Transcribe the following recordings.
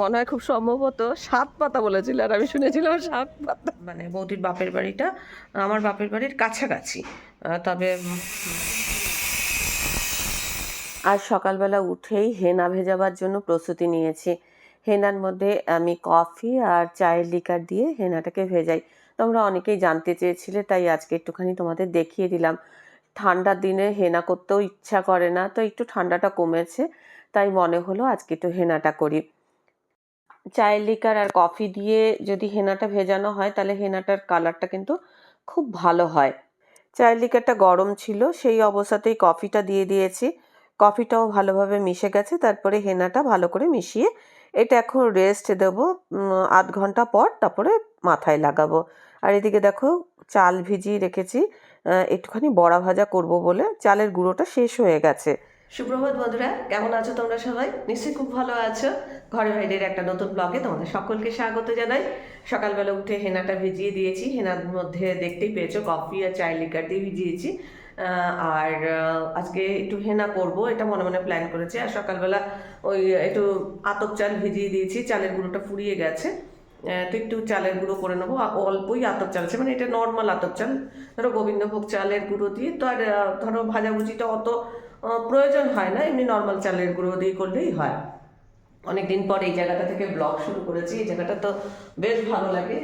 মনে হয় খুব সম্ভবত সাত পাতা বলেছিল আর আমি শুনেছিলাম সাত পাতা। মানে বৌদির বাপের বাড়িটা আমার বাপের বাড়ির কাছাকাছি। তবে আজ সকালবেলা উঠেই হেনা ভেজাবার জন্য প্রস্তুতি নিয়েছি। হেনার মধ্যে আমি কফি আর চায়ের লিকার দিয়ে হেনাটাকে ভেজাই। তোমরা অনেকেই জানতে চেয়েছিলে তাই আজকে একটুখানি তোমাদের দেখিয়ে দিলাম। ঠান্ডার দিনে হেনা করতেও ইচ্ছা করে না তো একটু ঠান্ডাটা কমেছে তাই মনে হলো আজকে একটু হেনাটা করি। চায়ের লিকার আর কফি দিয়ে যদি হেনাটা ভেজানো হয়, তাহলে হেনাটার কালারটা কিন্তু খুব ভালো হয়। চায়ের লিকারটা গরম ছিল, সেই অবস্থাতেই কফিটা দিয়ে দিয়েছি। কফিটাও ভালোভাবে মিশে গেছে, তারপরে হেনাটা ভালো করে মিশিয়ে এটা এখন রেস্ট দেব আধ ঘণ্টা পর তারপরে মাথায় লাগাবো। আর এদিকে দেখো, চাল ভিজিয়ে রেখেছি একটুখানি বড়া ভাজা করব বলে, চালের গুঁড়োটা শেষ হয়ে গেছে। সুপ্রভাত বন্ধুরা, কেমন আছো তোমরা সবাই? নিশ্চয়ই খুব ভালো আছো। ঘরে বাইরের একটা নতুন ব্লগে তোমাদের সকলকে স্বাগত জানাই। সকালবেলা উঠে হেনাটা ভিজিয়ে দিয়েছি। হেনার মধ্যে দেখতেই পেয়েছ কফি আর চায় লিকার দিয়ে ভিজিয়েছি। আর আজকে একটু হেনা করব, এটা মনে মনে প্ল্যান করেছি। আর সকালবেলা ওই একটু আতপ চাল ভিজিয়ে দিয়েছি, চালের গুঁড়োটা ফুরিয়ে গেছে। তো একটু চালের গুঁড়ো করে নেব। অল্পই আতপ চাল আছে মানে এটা নর্মাল আতপ চাল। ধরো গোবিন্দভোগ চালের গুঁড়ো দিয়ে। তো আর ধরো ভাজাভুজিটা অত প্রয়োজন হয় না এমনি নর্মাল চালের গুঁড়ো দিয়ে করলেই হয়। অনেকদিন পর এই জায়গাটা থেকে ব্লগ শুরু করেছি এই জায়গাটা তো বেশ ভালো লাগে।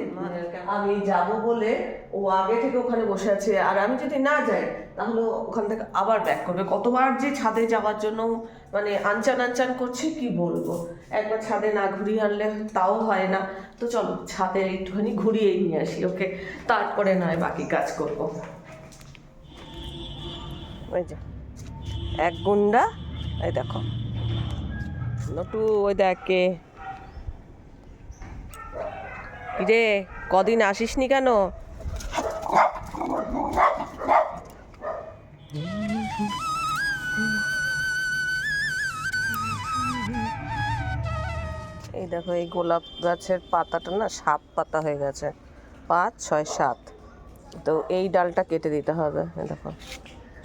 আমি যাব বলে ও আগে থেকে ওখানে বসে আছে আর আমি যদি না যাই তাহলে ওখান থেকে আবার ব্যাক করবে। কতবার যে ছাদে যাওয়ার জন্য মানে আনচান আনচান করছে কি বলব? একবার ছাদে না ঘুরিয়ে আনলে তাও হয় না। তো চলো ছাদে একটুখানি ঘুরিয়েই নিয়ে আসি ওকে তারপরে নয় বাকি কাজ করব। ওই যে। এক গুন্ডা, এই দেখো। নটু ওই দেখে রে কদিন আসিস নি কেন? এই দেখো, এই গোলাপ গাছের পাতাটা না, সাত পাতা হয়ে গেছে। পাঁচ, ছয়, সাত। তো এই ডালটা কেটে দিতে হবে দেখো।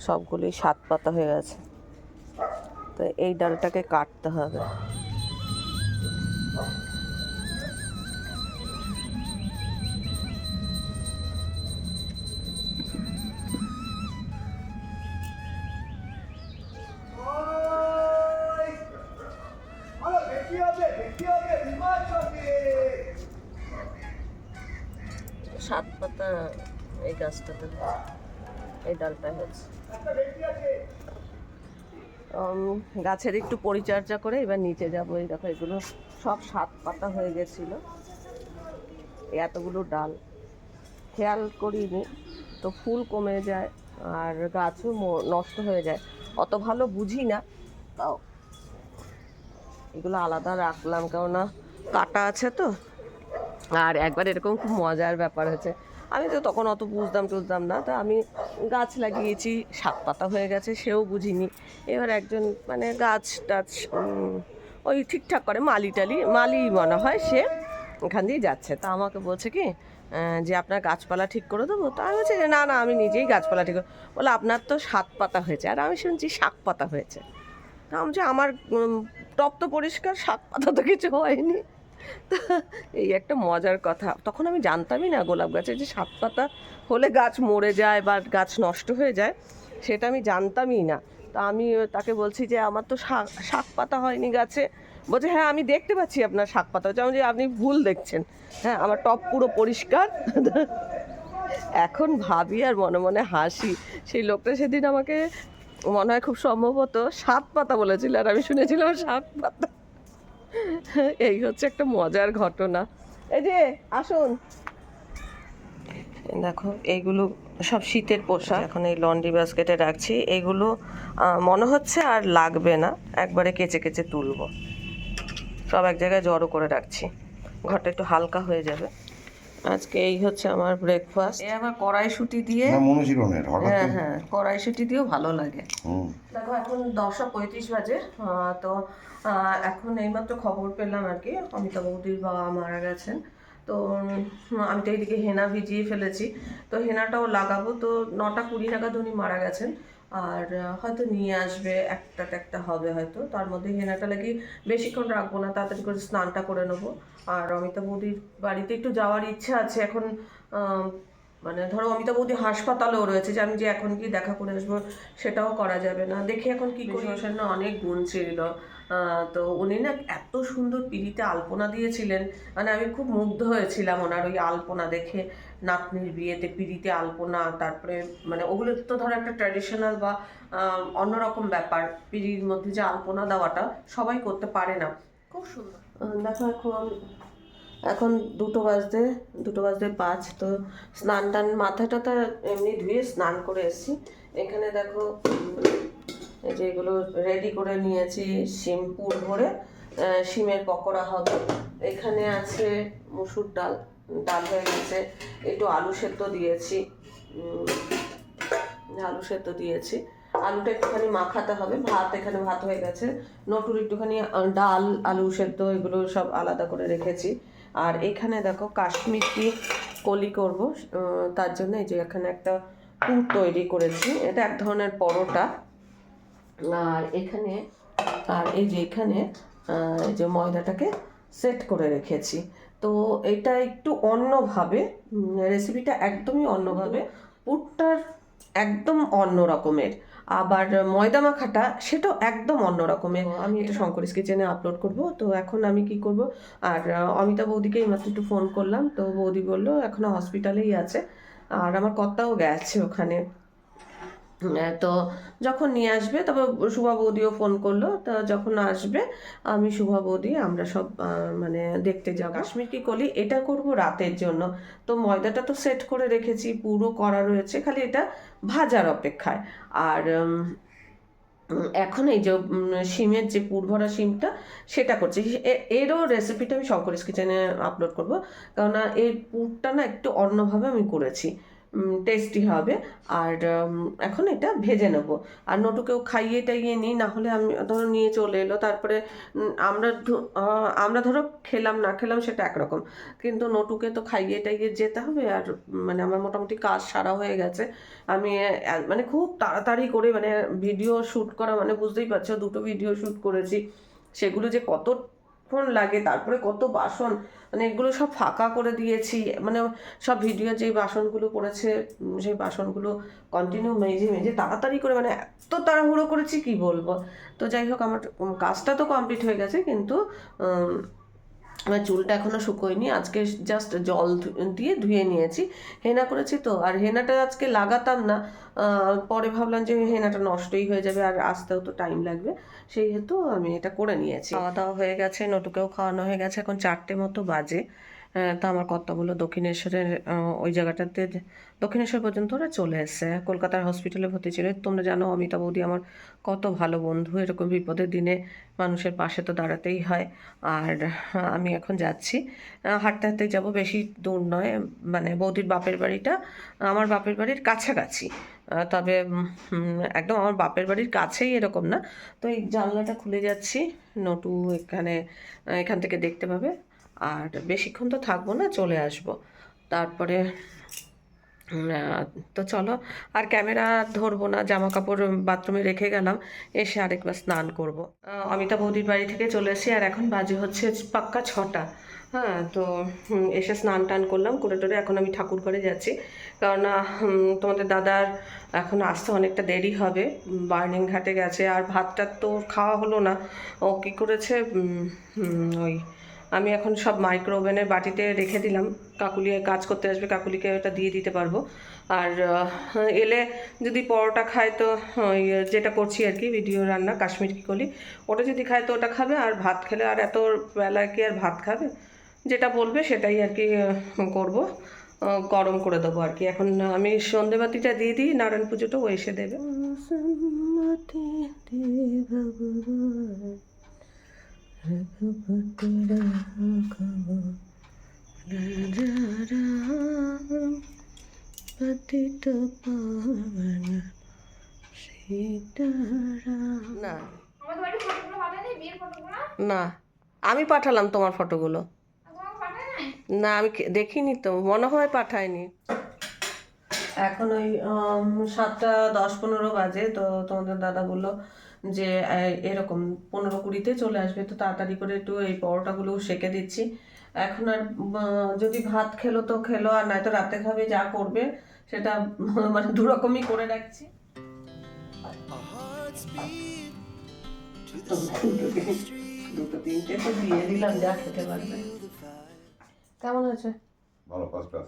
সবগুলি সাত পাতা হয়ে গেছে। তো এই ডালটাকে কাটতে হবে। সাত পাতা এই গাছটাতে এই ডালটা হয়েছে একটা দেখি আছে উম, গাছের একটু পরিচর্যা করে এবার নিচে যাব। এই দেখো, এগুলো সব সাত পাতা হয়ে গেছিল। এতগুলো ডাল। খেয়াল করিনি, তো ফুল কমে যায় আর গাছও নষ্ট হয়ে যায়। অত ভালো বুঝি না, তাও। এগুলো আলাদা রাখলাম, কেননা কাটা আছে তো। আর একবার এরকম খুব মজার ব্যাপার হয়েছে। আমি তো তখন অত বুঝতাম টুঝতাম না তা আমি গাছ লাগিয়েছি শাক পাতা হয়ে গেছে সেও বুঝিনি। এবার একজন মানে গাছ টাছ ওই ঠিকঠাক করে মালি টালি মালি মনে হয় সে এখান দিয়ে যাচ্ছে। তা আমাকে বলছে কি যে আপনার গাছপালা ঠিক করে দেবো? তা আমি বলছি যে না না আমি নিজেই গাছপালা ঠিক বলে আপনার তো সাত পাতা হয়েছে। আর আমি শুনছি শাক পাতা হয়েছে। আমি বলছি, আমার টপ তো পরিষ্কার শাক পাতা তো কিছু হয়নি। এই একটা মজার কথা। তখন আমি জানতামই না গোলাপ গাছের যে সাত পাতা হলে গাছ মরে যায় বা গাছ নষ্ট হয়ে যায়, সেটা আমি জানতামই না। তা আমি তাকে বলছি যে, আমার তো শাক শাক পাতা হয়নি গাছে। বলছে হ্যাঁ আমি দেখতে পাচ্ছি আপনার শাক পাতা। আমি যে আপনি ভুল দেখছেন। হ্যাঁ আমার টপ পুরো পরিষ্কার। এখন ভাবি আর মনে মনে হাসি। সেই লোকটা সেদিন আমাকে মনে হয় খুব সম্ভবত সাত পাতা বলেছিল, আর আমি শুনেছিলাম সাত পাতা। এই হচ্ছে একটা মজার ঘটনা। এই যে, আসুন। দেখো, এইগুলো সব শীতের পোশাক। এখন এই লন্ড্রি বাস্কেটে রাখছি। এগুলো মনে হচ্ছে আর লাগবে না। একবারে কেচে কেচে তুলবো। সব এক জায়গায় জড়ো করে রাখছি। ঘরটা একটু হালকা হয়ে যাবে। আজকে এই হচ্ছে আমার ব্রেকফাস্ট এ আবার কড়াইশুটি দিয়ে না মনোজিরনের হঠাৎ হ্যাঁ হ্যাঁ কড়াইশুটি দিয়েও ভালো লাগে। দেখো এখন দশটা পঁয়ত্রিশ বাজে আহ, তো আহ, এখন এইমাত্র খবর পেলাম আর কি অমিতাভ বৌদির বাবা মারা গেছেন। তো আমি তো এইদিকে হেনা ভিজিয়ে ফেলেছি। তো হেনাটাও লাগাবো তো নটা কুড়ি নাগাদ উনি মারা গেছেন। আর হয়তো নিয়ে আসবে, একটা একটা হবে হয়তো। তার মধ্যে হেনাটা লাগি বেশিক্ষণ রাখব না, তাড়াতাড়ি করে স্নানটা করে নেব। আর অমিতা বৌদির বাড়িতে একটু যাওয়ার ইচ্ছা আছে, এখন মানে ধরো অমিতা বৌদি হাসপাতালেও রয়েছে, যে আমি যে এখন কি দেখা করে আসব, সেটাও করা যাবে না। দেখি এখন কি করি। না অনেক গুণ ছিল তো উনি না এত সুন্দর পিড়িতে আলপনা দিয়েছিলেন মানে আমি খুব মুগ্ধ হয়েছিলাম ওনার ওই আলপনা দেখে। নাতনির বিয়েতে পিড়িতে আলপনা তারপরে মানে ওগুলো তো ধরো একটা ট্র্যাডিশনাল বা অন্যরকম ব্যাপার। পিড়ির মধ্যে যে আলপনা দেওয়াটা সবাই করতে পারে না। খুব সুন্দর। দেখো এখন এখন দুটো বাজতে দুটো বাজতে পাঁচ তো স্নান টান মাথা টাথা এমনি ধুয়ে স্নান করে এসেছি। এখানে দেখো উম, এই যে এগুলো রেডি করে নিয়েছি শিম পুর ভরে। শিমের পকোড়া হবে। এখানে আছে মুসুর ডাল ডাল হয়ে গেছে। একটু আলু সেদ্ধ দিয়েছি। আলু সেদ্ধ দিয়েছি। আলুটা একটুখানি মাখাতে হবে। ভাত এখানে ভাত হয়ে গেছে। নটুর একটুখানি ডাল, আলু সেদ্ধ এগুলো সব আলাদা করে রেখেছি। আর এখানে দেখো কাশ্মীরটি কলি করব। তার জন্য এই যে এখানে একটা পুর তৈরি করেছি। এটা এক ধরনের পরোটা। আর এখানে, আর এই যে এখানে এই যে ময়দাটাকে সেট করে রেখেছি। তো এটা একটু অন্যভাবে রেসিপিটা একদমই অন্যভাবে। পুরটার একদম অন্য রকমের। আবার ময়দা মাখাটা সেটাও একদম অন্য রকমের। আমি এটা শঙ্করিস কিচেনে আপলোড করব। তো এখন আমি কি করব? আর অমিতা বৌদিকে এইমাত্র একটু ফোন করলাম। তো বৌদি বলল এখনও হসপিটালেই আছে। আর আমার কর্তাও গেছে ওখানে। তো যখন নিয়ে আসবে, তবে শুভা বৌদিও ফোন করল, তো যখন আসবে, আমি শুভা বৌদি, আমরা সব মানে দেখতে যাব। কাশ্মীর কি কলি, এটা করব রাতের জন্য। তো ময়দাটা তো সেট করে রেখেছি, পুরো করা রয়েছে, খালি এটা ভাজার অপেক্ষায়। আর এখন এই যে শিমের যে পুরভরা শিমটা, সেটা করছি। এরও রেসিপিটা আমি শঙ্করেশ কিচেনে আপলোড করব। কেননা এর পুরটা না একটু অন্যভাবে আমি করেছি। টেস্টি হবে। আর এখন এটা ভেজে নেব। আর নটুকেও খাইয়ে টাইয়ে নিই, না হলে আমি ধরো নিয়ে চলে এলো। তারপরে আমরা আমরা ধরো খেলাম, না খেলাম সেটা একরকম। কিন্তু নটুকে তো খাইয়ে টাইয়ে যেতে হবে। আর মানে আমার মোটামুটি কাজ সারা হয়ে গেছে। আমি মানে খুব তাড়াতাড়ি করে মানে ভিডিও শ্যুট করা মানে বুঝতেই পারছ, দুটো ভিডিও শ্যুট করেছি। সেগুলো যে কতক্ষণ লাগে, তারপরে কত বাসন মানে এগুলো সব ফাঁকা করে দিয়েছি মানে সব ভিডিও যেই বাসনগুলো করেছে সেই বাসনগুলো কন্টিনিউ মেজে মেজে তাড়াতাড়ি করে মানে এত তাড়াহুড়ো করেছি কি বলব? তো যাই হোক, আমার কাজটা তো কমপ্লিট হয়ে গেছে, কিন্তু আমার চুলটা এখনও শুকোয়নি, আজকে জাস্ট জল দিয়ে ধুয়ে নিয়েছি। হেনা করেছি তো, আর হেনাটা আজকে লাগাতাম না। পরে ভাবলাম যে হেনাটা নষ্টই হয়ে যাবে, আর আসতেও তো টাইম লাগবে। সেই হেতু আমি এটা করে নিয়েছি। খাওয়া দাওয়া হয়ে গেছে নটুকেও খাওয়ানো হয়ে গেছে, এখন চারটে মতো বাজে। তা আমার কর্তা বলল, দক্ষিণেশ্বরের ওই জায়গাটাতে দক্ষিণেশ্বর পর্যন্ত ওরা চলে এসছে। কলকাতার হসপিটালে ভর্তি ছিল। তোমরা জানো, অমিতা বৌদি আমার কত ভালো বন্ধু। এরকম বিপদের দিনে মানুষের পাশে তো দাঁড়াতেই হয়। আর আমি এখন যাচ্ছি। হাঁটতে হাঁটতে যাব, বেশি দূর নয়। মানে বৌদির বাপের বাড়িটা আমার বাপের বাড়ির কাছাকাছি। তবে একদম আমার বাপের বাড়ির কাছেই এরকম না। তো এই জানলাটা খুলে যাচ্ছি। নটু এখানে এখান থেকে দেখতে পাবে। আর বেশিক্ষণ তো থাকব না, চলে আসব। তারপরে তো চলো, আর ক্যামেরা ধরবো না জামা কাপড় বাথরুমে রেখে গেলাম, এসে আরেকবার স্নান করব। অমিতা বৌদির বাড়ি থেকে চলে এসেছি, আর এখন বাজে হচ্ছে পাক্কা ছটা। হ্যাঁ তো এসে স্নান টান করলাম, করে টোরে এখন আমি ঠাকুর ঘরে যাচ্ছি। কারণ তোমাদের দাদার এখন আসতে অনেকটা দেরি হবে, বার্নিং ঘাটে গেছে, আর ভাতটা তো খাওয়া হলো না। ও কী করেছে ওই আমি এখন সব মাইক্রো ওভেনের বাটিতে রেখে দিলাম। কাকুলি কাজ করতে আসবে, কাকুলিকে ওটা দিয়ে দিতে পারব। আর এলে যদি পরোটা খায় তো ওই যেটা করছি আর কি ভিডিও রান্না, কাশ্মীর কি করি ওটা যদি খায় তো ওটা খাবে। আর ভাত খেলে আর এত বেলায় কি আর ভাত খাবে? যেটা বলবে সেটাই আর কি করব। গরম করে দেবো আর কি। এখন আমি সন্ধেবাতিটা দিয়ে দিই, নারায়ণ পুজোটা ও এসে দেবে। পতিত পাবন সীতারাম না না। আমি পাঠালাম তোমার ফটোগুলো। তোমাকে পাঠায় নাই? না আমি দেখিনি তো। মনে হয় পাঠায়নি। এখন ওই সাতটা দশ পনেরো বাজে তো তোমাদের দাদা বলল যে এরকম পনেরো কুড়িতে চলে আসবে তো তাড়াতাড়ি করে একটু এই পরোটাগুলো সেকে দিচ্ছি। এখন আর যদি ভাত খেলো তো খেলো আর নয়তো রাতে খাবে যা করবে সেটা মানে দু রকমই করে রাখছি। দুটো তিনটে তো দিয়ে দিলাম যা খেতে পারবে। কেমন হয়েছে? ভালো ফার্স্ট ক্লাস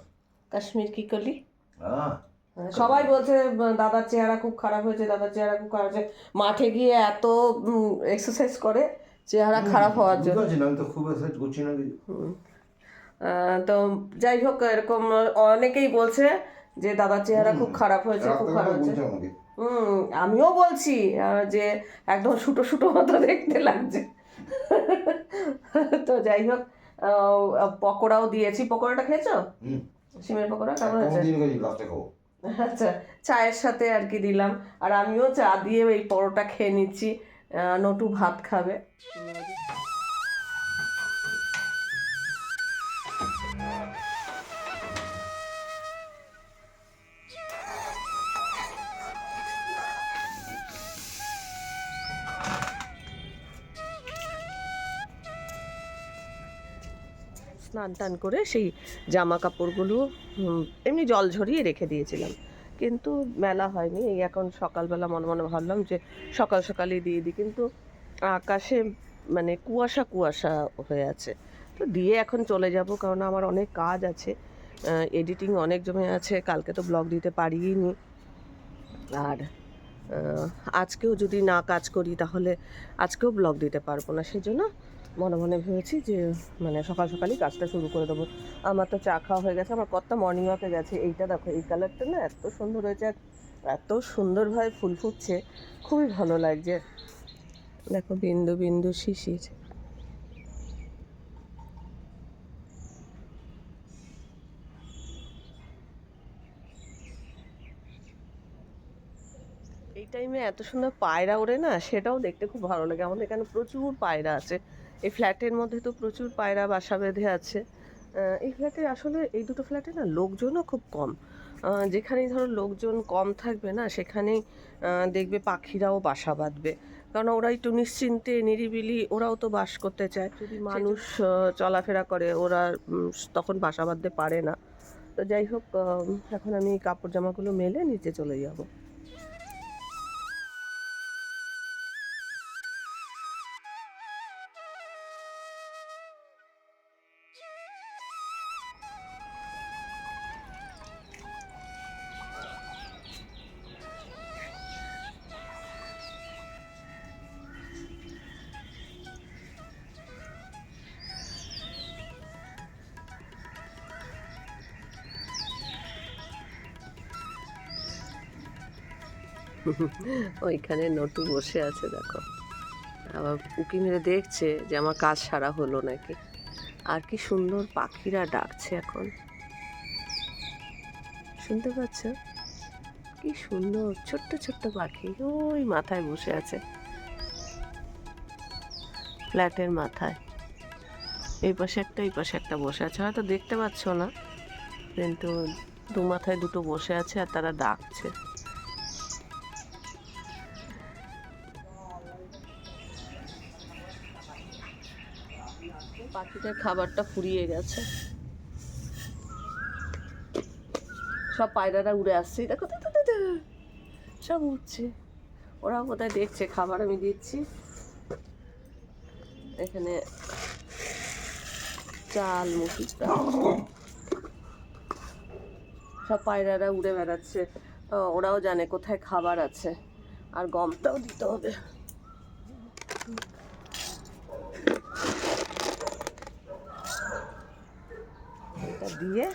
কাশ্মীর কি করলি? হ্যাঁ সবাই বলছে দাদার চেহারা খুব খারাপ হয়েছে দাদার চেহারা খুব খারাপ হয়েছে। মাঠে গিয়ে এত এক্সারসাইজ করে চেহারা খারাপ হওয়ার জন্য। আমি তো খুব এক্সাইট করছি না তো যাই হোক এরকম অনেকেই বলছে যে দাদার চেহারা খুব খারাপ হয়েছে খুব খারাপ হয়েছে। হুম আমিও বলছি যে একদম শুটো শুটো মতো দেখতে লাগছে। তো যাই হোক পকোড়াও দিয়েছি। পকোড়াটা খেয়েছো? সিমের পকোড়া কেমন আছে আচ্ছা চায়ের সাথে আর কি দিলাম। আর আমিও চা দিয়ে এই পরোটা খেয়ে নিচ্ছি। নটু ভাত খাবে। স্নান টান করে সেই জামা কাপড়গুলো এমনি জল ঝরিয়ে রেখে দিয়েছিলাম। কিন্তু মেলা হয়নি, এই এখন সকালবেলা মনে মনে ভাবলাম যে সকাল সকালই দিয়ে দিই। কিন্তু আকাশে মানে কুয়াশা কুয়াশা হয়ে আছে। তো দিয়ে এখন চলে যাব, কারণ আমার অনেক কাজ আছে। এডিটিং অনেক জমে আছে, কালকে তো ব্লগ দিতে পারিনি আর আজকেও যদি না কাজ করি তাহলে আজকেও ব্লগ দিতে পারব না, সেজন্য মনে মনে ভেবেছি যে মানে সকাল সকালই কাজটা শুরু করে দেবো। আমার তো চা খাওয়া হয়ে গেছে, আমার কতটা মর্নিং ওয়াকে গেছে। এইটা দেখো, এই কালারটা না এত সুন্দর হয়েছে এত সুন্দরভাবে ফুল ফুটছে, খুবই ভালো লাগছে। দেখো, বিন্দু বিন্দু শিশির। এই টাইমে এত সুন্দর পায়রা ওড়ে না, সেটাও দেখতে খুব ভালো লাগে। আমাদের এখানে প্রচুর পায়রা আছে। এই ফ্ল্যাটের মধ্যে তো প্রচুর পায়রা বাসা বেঁধে আছে। এই ফ্ল্যাটে আসলে এই দুটো ফ্ল্যাটে না লোকজনও খুব কম। যেখানেই ধরো লোকজন কম থাকবে না সেখানেই দেখবে পাখিরাও বাসা বাঁধবে। কারণ ওরা একটু নিশ্চিন্তে নিরিবিলি ওরাও তো বাস করতে চায়। যদি মানুষ চলাফেরা করে ওরা তখন বাসা বাঁধতে পারে না। তো যাই হোক এখন আমি কাপড় জামাগুলো মেলে নিচে চলে যাব। ওইখানে নটু বসে আছে, দেখো। আবার উকি মেরে দেখছে যে আমার কাজ সারা হলো নাকি। আর কি সুন্দর পাখিরা ডাকছে এখন। শুনতে পাচ্ছ? কি সুন্দর, ছোট্ট ছোট্ট পাখি, ওই মাথায় বসে আছে। ফ্ল্যাটের মাথায়। এই পাশে একটা, এই পাশে একটা বসে আছে। হয়তো দেখতে পাচ্ছ না, কিন্তু দু মাথায় দুটো বসে আছে আর তারা ডাকছে। পাখিটার খাবারটা ফুরিয়ে গেছে। সব পায়রারা উড়ে আসছে। দেখো। সব উঠছে ওরা কোথায় দেখছে? খাবার আমি দিচ্ছি। এখানে চাল মুসুর সব পায়রারা উড়ে বেড়াচ্ছে। ওরাও জানে কোথায় খাবার আছে। আর গমটাও দিতে হবে। এটা দিয়ে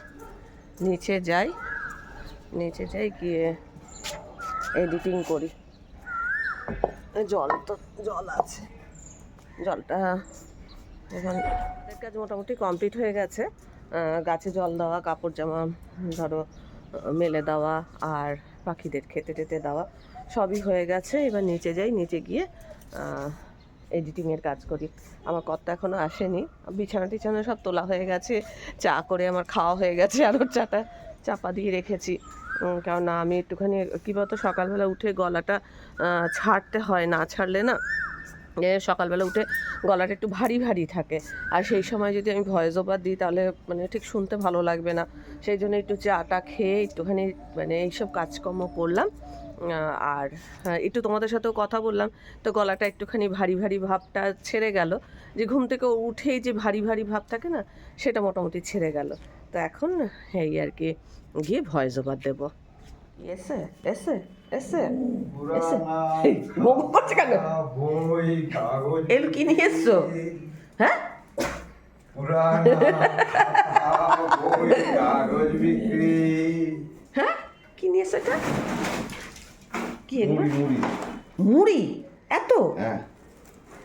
নিচে যাই নিচে যাই গিয়ে এডিটিং করি। জল তো, জল আছে। জলটা এখন কাজ মোটামুটি কমপ্লিট হয়ে গেছে। গাছে জল দেওয়া, কাপড় জামা, ধরো, মেলে দেওয়া আর পাখিদের খেতে টেতে দেওয়া সবই হয়ে গেছে। এবার নিচে যাই, নিচে গিয়ে এডিটিংয়ের কাজ করি। আমার কর্তা এখনও আসেনি। বিছানা টিছানা সব তোলা হয়ে গেছে। চা করে আমার খাওয়া হয়ে গেছে। আর ওর চাটা চাপা দিয়ে রেখেছি। কেননা আমি একটুখানি, কী বলতো, সকালবেলা উঠে গলাটা ছাড়তে হয় না ছাড়লে না সকালবেলা উঠে গলাটা একটু ভারী ভারী থাকে। আর সেই সময় যদি আমি ভয়েস ওভার দিই, তাহলে মানে ঠিক শুনতে ভালো লাগবে না। সেই জন্য একটু চাটা খেয়ে একটুখানি মানে এইসব কাজকর্ম করলাম। আর হ্যাঁ, একটু তোমাদের সাথেও কথা বললাম তো গলাটা একটুখানি ভারী ভারী ভাবটা ছেড়ে গেল যে ঘুম থেকে উঠেই যে ভারী ভারী ভাব থাকে না সেটা মোটামুটি ছেড়ে গেল তো এখন এই আর কি গিয়ে ভয়েস ওভার দেবো এসে এসে এসে এসে করছে কেন এগুলো কি নিয়ে এসছো হ্যাঁ হ্যাঁ কি নিয়ে এটা কি এগুলো? মুড়ি এত? হ্যাঁ।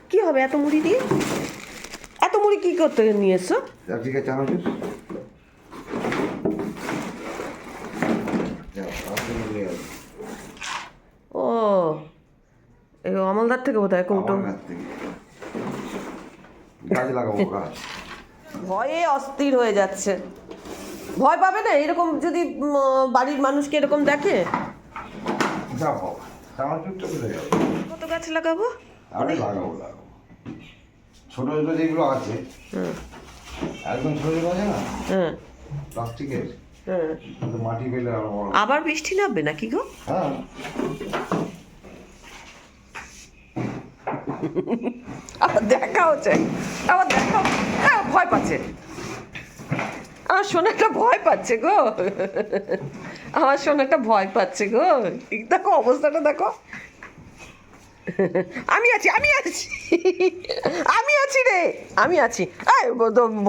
কি হবে এত মুড়ি দিয়ে? এত মুড়ি কি করতে নিয়ে এসছো? ও এই অমলদার থেকে বোধ হয় কৌটো ভয়ে অস্থির হয়ে যাচ্ছে। ভয় পাবে না? এরকম যদি বাড়ির মানুষকে এরকম দেখে? যাবে। কত গাছ লাগাবো? আরে লাগাবো লাগাবো। ছোট ছোট যেগুলো আছে একদম ছোট ছোট আছে না? হ্যাঁ প্লাস্টিকের। হ্যাঁ মাটি পেলে আরও বড়। আবার বৃষ্টি নামবে নাকি গো? হ্যাঁ। আবার দেখা হচ্ছে। আবার দেখা আহ, ভয় পাচ্ছে। আমার সোনাটা ভয় পাচ্ছে গো। আমার সোনাটা ভয় পাচ্ছে গো। দেখো অবস্থাটা দেখো। আমি আছি আমি আছি। আমি আছি রে আমি আছি।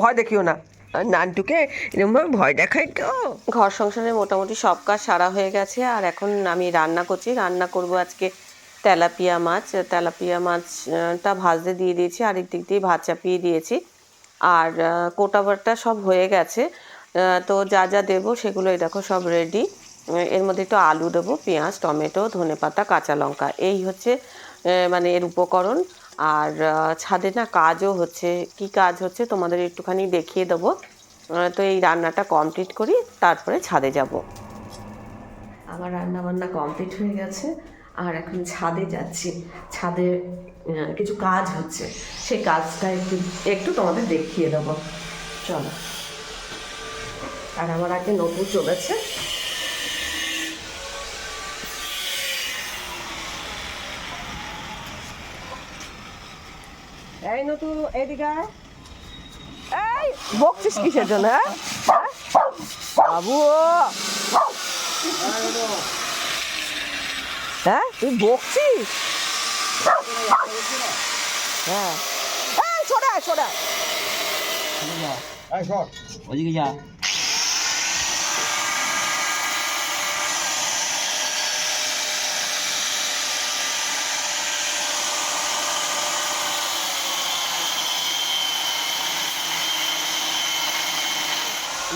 ভয় দেখিও না। আর নানটুকে এরকমভাবে ভয় দেখাই তো ঘর সংসারে মোটামুটি সব কাজ সারা হয়ে গেছে আর এখন আমি রান্না করছি। রান্না করব আজকে তেলাপিয়া মাছ। তেলাপিয়া মাছটা ভাজতে দিয়ে দিয়েছি আরেক দিক দিয়ে ভাত চাপিয়ে দিয়েছি। আর আহ, কোটা বাটা সব হয়ে গেছে। তো যা যা দেবো সেগুলো এই দেখো সব রেডি এর মধ্যে একটু আলু দেবো, পেঁয়াজ, টমেটো ধনেপাতা কাঁচা লঙ্কা। এই হচ্ছে মানে এর উপকরণ। আর ছাদে না কাজও হচ্ছে। কি কাজ হচ্ছে তোমাদের একটুখানি দেখিয়ে দেবো। তো এই রান্নাটা কমপ্লিট করি, তারপরে ছাদে যাব। আমার রান্না বান্না কমপ্লিট হয়ে গেছে। আর এখন ছাদে যাচ্ছি। ছাদে কিছু কাজ হচ্ছে। সেই কাজটা একটু একটু তোমাদের দেখিয়ে দেবো। চলো। আর আমার আগে নতুন চলেছে। এই নতুন এদিকে এই বকছিস কিসের জন্য হ্যাঁ? হ্যাঁ? বাবু হ্যাঁ তুই বকছিস? হ্যাঁ। এই সরে আয়, ওদিকে যা।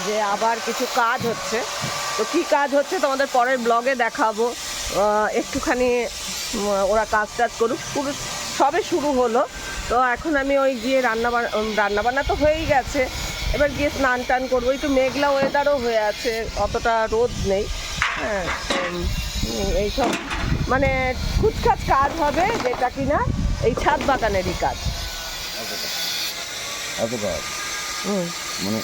যে আবার কিছু কাজ হচ্ছে। তো কি কাজ হচ্ছে তোমাদের পরের ব্লগে দেখাবো। একটুখানি ওরা কাজ টাজ করুক। পুরো সবে শুরু হলো। তো এখন আমি ওই গিয়ে রান্না রান্না বান্না তো হয়েই গেছে। এবার গিয়ে স্নান টান করব। একটু মেঘলা ওয়েদারও হয়ে আছে। অতটা রোদ নেই। হ্যাঁ এইসব। মানে খুচখাচ কাজ হবে যেটা কিনা এই ছাদ বাগানেরই কাজ। এত কাজ হুম। মানে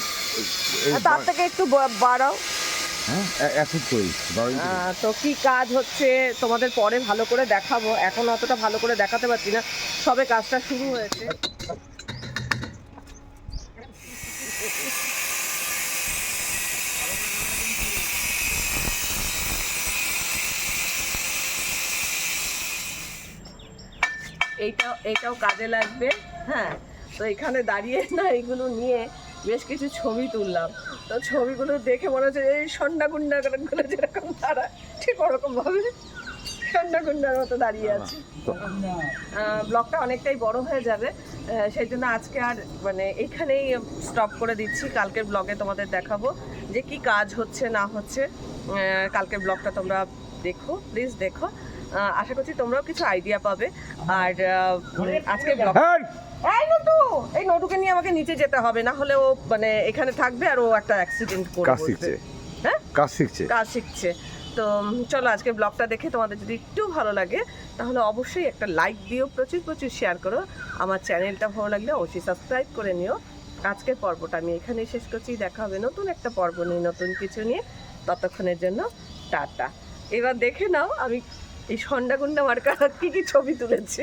তার থেকে একটু বাড়াও। হ্যাঁ তো কি কাজ হচ্ছে? তোমাদের পরে ভালো করে দেখাবো। এখন অতটা ভালো করে দেখাতে পারছি না। সবে কাজটা শুরু হয়েছে। এইটাও এইটাও কাজে লাগবে। হ্যাঁ তো এখানে দাঁড়িয়ে না এগুলো নিয়ে বেশ কিছু ছবি তুললাম। তো ছবিগুলো দেখে মনে হচ্ছে এই সন্ধ্যা গুন্ডাগুলো যেরকম তারা ঠিক ওরকম ভাবে সন্ধ্যা গুন্ডার মতো দাঁড়িয়ে আছে। আহ, ব্লগটা অনেকটাই বড় হয়ে যাবে। সেই জন্য আজকে আর মানে এখানেই স্টপ করে দিচ্ছি। কালকের ব্লগে তোমাদের দেখাবো যে কি কাজ হচ্ছে না হচ্ছে। কালকের ব্লগটা তোমরা দেখো প্লিজ দেখো। আশা করছি তোমরাও কিছু আইডিয়া পাবে। আর আহ, আজকের ব্লগ এই নটু এই নটুকে নিয়ে আমাকে নিচে যেতে হবে না হলে ও মানে এখানে থাকবে আর ও একটা অ্যাক্সিডেন্ট করে কাজ শিখছে। হ্যাঁ? কাজ শিখছে। কাজ শিখছে। তো চলো আজকে ব্লগটা দেখে তোমাদের যদি একটু ভালো লাগে তাহলে অবশ্যই একটা লাইক দিও প্রচুর প্রচুর শেয়ার করো। আমার চ্যানেলটা ভালো লাগলে অবশ্যই সাবস্ক্রাইব করে নিও। আজকের পর্বটা আমি এখানেই শেষ করছি। দেখা হবে নতুন একটা পর্ব নিয়ে নতুন কিছু নিয়ে। ততক্ষণের জন্য টাটা। এবার দেখে নাও আমি এই সন্ডাগুন্ডা মার্কা কি কি ছবি তুলেছি।